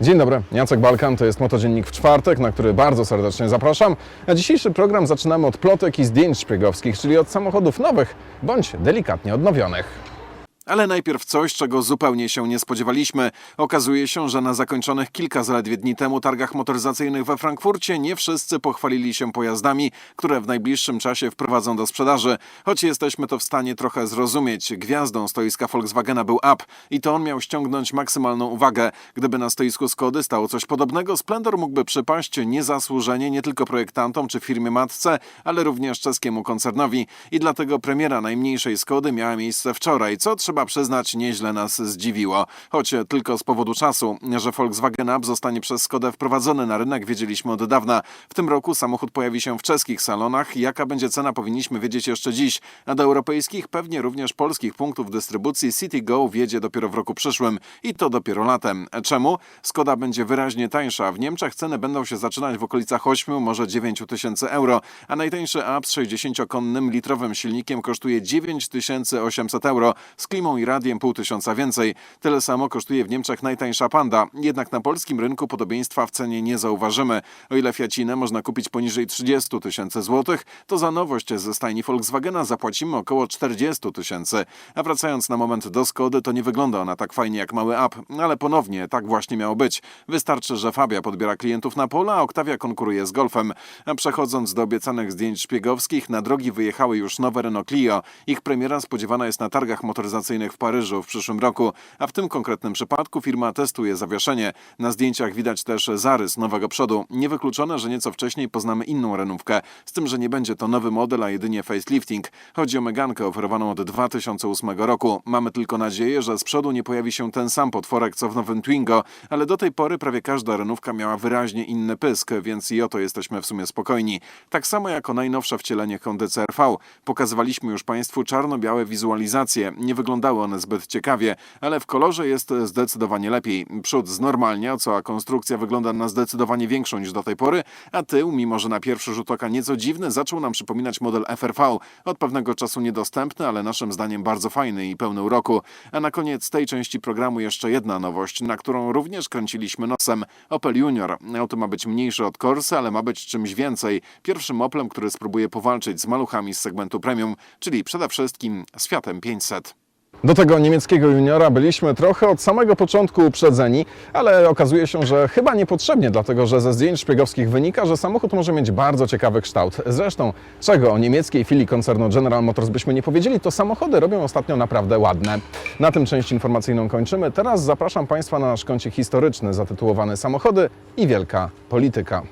Dzień dobry, Jacek Balkan, to jest Motodziennik w czwartek, na który bardzo serdecznie zapraszam. A dzisiejszy program zaczynamy od plotek i zdjęć szpiegowskich, czyli od samochodów nowych bądź delikatnie odnowionych. Ale najpierw coś, czego zupełnie się nie spodziewaliśmy. Okazuje się, że na zakończonych kilka zaledwie dni temu targach motoryzacyjnych we Frankfurcie nie wszyscy pochwalili się pojazdami, które w najbliższym czasie wprowadzą do sprzedaży. Choć jesteśmy to w stanie trochę zrozumieć. Gwiazdą stoiska Volkswagena był Up i to on miał ściągnąć maksymalną uwagę. Gdyby na stoisku Skody stało coś podobnego, Splendor mógłby przypaść niezasłużenie nie tylko projektantom czy firmie matce, ale również czeskiemu koncernowi. I dlatego premiera najmniejszej Skody miała miejsce wczoraj, co trzeba przyznać nieźle nas zdziwiło. Choć tylko z powodu czasu, że Volkswagen Up zostanie przez Skodę wprowadzony na rynek wiedzieliśmy od dawna. W tym roku samochód pojawi się w czeskich salonach. Jaka będzie cena powinniśmy wiedzieć jeszcze dziś. A do europejskich, pewnie również polskich punktów dystrybucji City Go wjedzie dopiero w roku przyszłym. I to dopiero latem. Czemu? Skoda będzie wyraźnie tańsza. W Niemczech ceny będą się zaczynać w okolicach 8, może 9 tysięcy euro, a najtańszy Up z 60-konnym litrowym silnikiem kosztuje 9800 euro, z klimą i radiem pół tysiąca więcej. Tyle samo kosztuje w Niemczech najtańsza Panda, jednak na polskim rynku podobieństwa w cenie nie zauważymy. O ile Fiacinę można kupić poniżej 30 tysięcy złotych, to za nowość ze stajni Volkswagena zapłacimy około 40 tysięcy. A wracając na moment do Skody, to nie wygląda ona tak fajnie jak mały Up, ale ponownie tak właśnie miało być. Wystarczy, że Fabia podbiera klientów na pola, a Octavia konkuruje z Golfem. A przechodząc do obiecanych zdjęć szpiegowskich, na drogi wyjechały już nowe Renault Clio. Ich premiera spodziewana jest na targach motoryzacyjnych w Paryżu w przyszłym roku, a w tym konkretnym przypadku firma testuje zawieszenie. Na zdjęciach widać też zarys nowego przodu. Niewykluczone, że nieco wcześniej poznamy inną renówkę, z tym, że nie będzie to nowy model, a jedynie facelifting. Chodzi o Megankę oferowaną od 2008 roku. Mamy tylko nadzieję, że z przodu nie pojawi się ten sam potworek co w nowym Twingo, ale do tej pory prawie każda renówka miała wyraźnie inny pysk, więc i o to jesteśmy w sumie spokojni. Tak samo jako najnowsze wcielenie Hondy CR-V. Pokazywaliśmy już Państwu czarno-białe wizualizacje. Nie wyglądały one zbyt ciekawie, ale w kolorze jest zdecydowanie lepiej. Przód znormalnia, cała konstrukcja wygląda na zdecydowanie większą niż do tej pory, a tył, mimo że na pierwszy rzut oka nieco dziwny, zaczął nam przypominać model FRV. Od pewnego czasu niedostępny, ale naszym zdaniem bardzo fajny i pełny uroku. A na koniec tej części programu jeszcze jedna nowość, na którą również kręciliśmy nosem. Opel Junior. Auto ma być mniejsze od Corsy, ale ma być czymś więcej. Pierwszym Oplem, który spróbuje powalczyć z maluchami z segmentu premium, czyli przede wszystkim z Fiatem 500. Do tego niemieckiego juniora byliśmy trochę od samego początku uprzedzeni, ale okazuje się, że chyba niepotrzebnie, dlatego że ze zdjęć szpiegowskich wynika, że samochód może mieć bardzo ciekawy kształt. Zresztą, czego o niemieckiej filii koncernu General Motors byśmy nie powiedzieli, to samochody robią ostatnio naprawdę ładne. Na tym część informacyjną kończymy. Teraz zapraszam Państwa na nasz kącik historyczny zatytułowany Samochody i wielka polityka.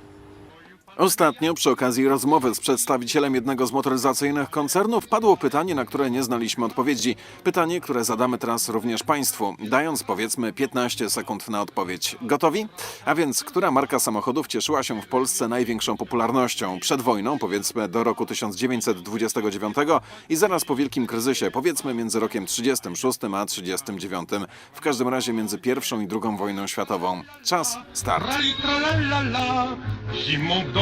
Ostatnio przy okazji rozmowy z przedstawicielem jednego z motoryzacyjnych koncernów padło pytanie, na które nie znaliśmy odpowiedzi. Pytanie, które zadamy teraz również Państwu, dając powiedzmy 15 sekund na odpowiedź. Gotowi? A więc, która marka samochodów cieszyła się w Polsce największą popularnością? Przed wojną, powiedzmy do roku 1929 i zaraz po wielkim kryzysie, powiedzmy między rokiem 36 a 39. W każdym razie między pierwszą i drugą wojną światową. Czas, start.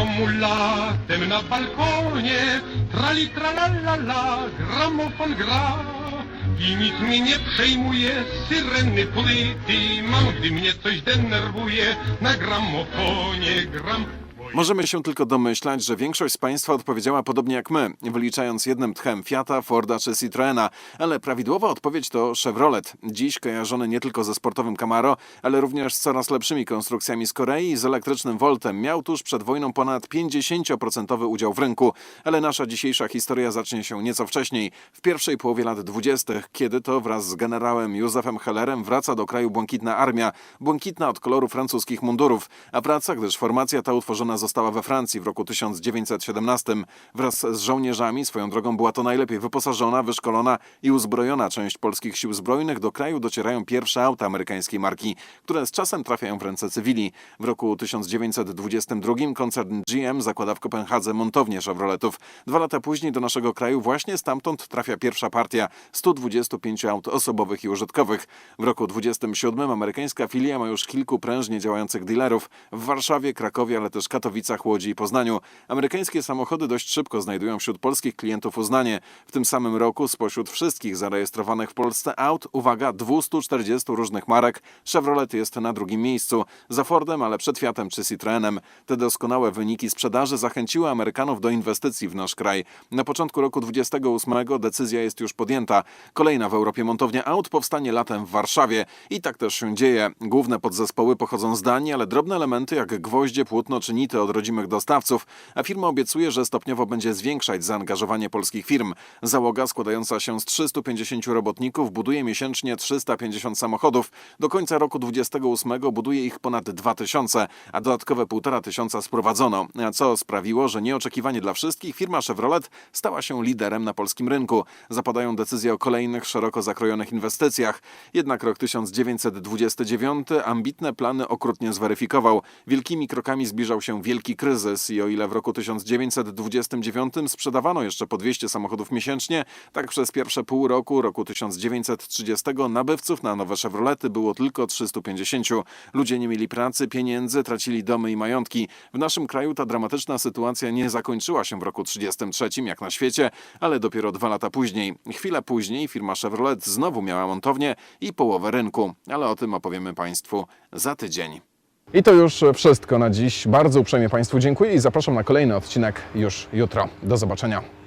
Trali tralalala, zimą w domu latem na balkonie. Trali tralalala, gramofon gra. I nic mnie nie przejmuje, syreny płyty mam, gdy mnie coś denerwuje. Na gramofonie gram. Możemy się tylko domyślać, że większość z Państwa odpowiedziała podobnie jak my, wyliczając jednym tchem Fiata, Forda czy Citroena, ale prawidłowa odpowiedź to Chevrolet. Dziś kojarzony nie tylko ze sportowym Camaro, ale również z coraz lepszymi konstrukcjami z Korei i z elektrycznym Voltem. Miał tuż przed wojną ponad 50% udział w rynku, ale nasza dzisiejsza historia zacznie się nieco wcześniej, w pierwszej połowie lat 20., kiedy to wraz z generałem Józefem Hellerem wraca do kraju Błękitna Armia, błękitna od koloru francuskich mundurów, a wraca, gdyż formacja ta utworzona została we Francji w roku 1917. Wraz z żołnierzami, swoją drogą była to najlepiej wyposażona, wyszkolona i uzbrojona część polskich sił zbrojnych. Do kraju docierają pierwsze auta amerykańskiej marki, które z czasem trafiają w ręce cywili. W roku 1922 koncern GM zakłada w Kopenhadze montownię Chevroletów. Dwa lata później do naszego kraju właśnie stamtąd trafia pierwsza partia 125 aut osobowych i użytkowych. W roku 27 amerykańska filia ma już kilku prężnie działających dealerów w Warszawie, Krakowie, ale też Katowicach Katowicach, Łodzi i Poznaniu. Amerykańskie samochody dość szybko znajdują wśród polskich klientów uznanie. W tym samym roku spośród wszystkich zarejestrowanych w Polsce aut, uwaga, 240 różnych marek, Chevrolet jest na drugim miejscu. Za Fordem, ale przed Fiatem czy Citroenem. Te doskonałe wyniki sprzedaży zachęciły Amerykanów do inwestycji w nasz kraj. Na początku roku 28 decyzja jest już podjęta. Kolejna w Europie montownia aut powstanie latem w Warszawie. I tak też się dzieje. Główne podzespoły pochodzą z Danii, ale drobne elementy jak gwoździe, płótno czy nity od rodzimych dostawców, a firma obiecuje, że stopniowo będzie zwiększać zaangażowanie polskich firm. Załoga składająca się z 350 robotników buduje miesięcznie 350 samochodów. Do końca roku 28 buduje ich ponad 2000, a dodatkowe 1,5 tysiąca sprowadzono, co sprawiło, że nieoczekiwanie dla wszystkich firma Chevrolet stała się liderem na polskim rynku. Zapadają decyzje o kolejnych szeroko zakrojonych inwestycjach. Jednak rok 1929 ambitne plany okrutnie zweryfikował. Wielkimi krokami zbliżał się wielki kryzys i o ile w roku 1929 sprzedawano jeszcze po 200 samochodów miesięcznie, tak przez pierwsze pół roku roku 1930 nabywców na nowe Chevrolety było tylko 350. Ludzie nie mieli pracy, pieniędzy, tracili domy i majątki. W naszym kraju ta dramatyczna sytuacja nie zakończyła się w roku 1933 jak na świecie, ale dopiero dwa lata później. Chwilę później firma Chevrolet znowu miała montownię i połowę rynku, ale o tym opowiemy Państwu za tydzień. I to już wszystko na dziś. Bardzo uprzejmie Państwu dziękuję i zapraszam na kolejny odcinek już jutro. Do zobaczenia.